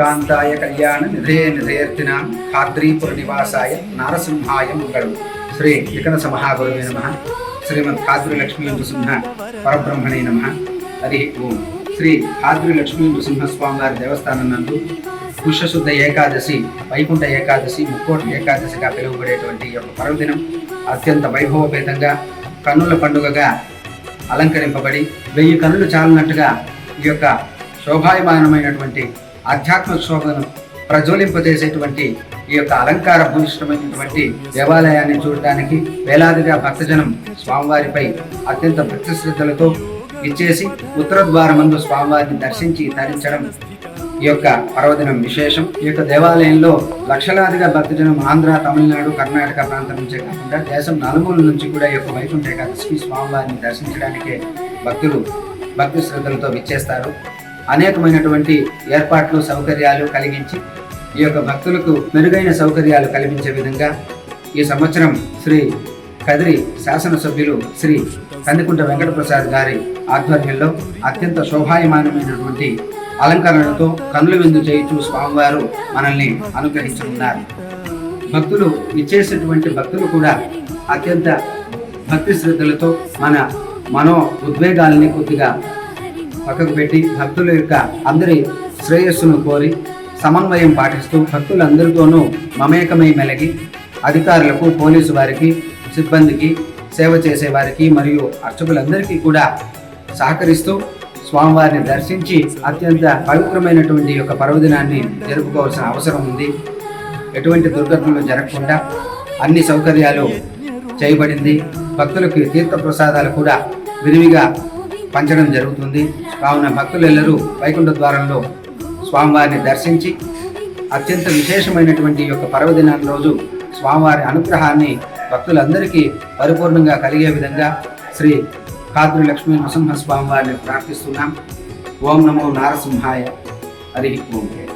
కాంతాయ కళ్యాణ నిధే నిధేర్తిన ఖాద్రీపుర నివాసాయ నారసింహాయ మంగళం. శ్రీ వికనస మహాగురువే నమ. శ్రీమద్ ఖాద్రి లక్ష్మీ నృసింహ పరబ్రహ్మణే నమ. హరి ఓం. శ్రీ ఖాద్రి లక్ష్మీ నృసింహస్వామి దేవస్థానం నందు పుష్యశుద్ధ ఏకాదశి వైకుంఠ ఏకాదశి ముక్కోటి ఏకాదశిగా పిలువబడేటువంటి ఈ యొక్క పర్వదినం అత్యంత వైభవపేతంగా కన్నుల పండుగగా అలంకరింపబడి వెయ్యి కన్నులు చాలినట్టుగా ఈ యొక్క శోభాయమానమైనటువంటి ఆధ్యాత్మ శోభను ప్రజ్వలింపజేసేటువంటి ఈ యొక్క అలంకార భూయిష్టమైనటువంటి దేవాలయాన్ని చూడటానికి వేలాదిగా భక్తజనం స్వామివారిపై అత్యంత భక్తి శ్రద్ధలతో ఇచ్చేసి ఉత్తర స్వామివారిని దర్శించి తరించడం ఈ యొక్క పర్వదినం విశేషం. ఈ యొక్క దేవాలయంలో లక్షలాదిగా భక్తజనం ఆంధ్ర తమిళనాడు కర్ణాటక ప్రాంతం నుంచే కాకుండా దేశం నలుమూల నుంచి కూడా ఈ యొక్క వైకుంఠ ఏకాదశికి స్వామివారిని దర్శించడానికే భక్తులు భక్తి శ్రద్ధలతో విచ్చేస్తారు. అనేకమైనటువంటి ఏర్పాట్లు సౌకర్యాలు కలిగించి ఈ యొక్క భక్తులకు మెరుగైన సౌకర్యాలు కల్పించే విధంగా ఈ సంవత్సరం శ్రీ కదిరి శాసనసభ్యులు శ్రీ కందికుంట వెంకటప్రసాద్ గారి ఆధ్వర్యంలో అత్యంత శోభాయమానమైనటువంటి అలంకరణలతో కనుల విందు చేయించు స్వామివారు మనల్ని అనుగ్రహించుకున్నారు భక్తులు ఇచ్చేసినటువంటి భక్తులు కూడా అత్యంత భక్తి శ్రద్ధలతో మన మనో ఉద్వేగాల్ని కొద్దిగా పక్కకు పెట్టి భక్తుల యొక్క అందరి శ్రేయస్సును కోరి సమన్వయం పాటిస్తూ భక్తులందరితోనూ మమేకమై మెలగి అధికారులకు పోలీసు వారికి సిబ్బందికి సేవ చేసే వారికి మరియు అర్చకులందరికీ కూడా సహకరిస్తూ స్వామివారిని దర్శించి అత్యంత పవిత్రమైనటువంటి యొక్క పర్వదినాన్ని జరుపుకోవాల్సిన అవసరం ఉంది. ఎటువంటి దుర్ఘటనలు జరగకుండా అన్ని సౌకర్యాలు చేయబడింది. భక్తులకి తీర్థ ప్రసాదాలు కూడా విరివిగా పంచడం జరుగుతుంది. కావున భక్తులెల్లరూ వైకుంఠ ద్వారంలో స్వామివారిని దర్శించి అత్యంత విశేషమైనటువంటి యొక్క పర్వదినాన్ని రోజు స్వామివారి అనుగ్రహాన్ని భక్తులందరికీ పరిపూర్ణంగా కలిగే విధంగా శ్రీ కాద్రి లక్ష్మీ నృసింహ స్వామివారిని ప్రార్థిస్తున్నాం. ఓం నమో నారసింహాయ. హరి ఓం.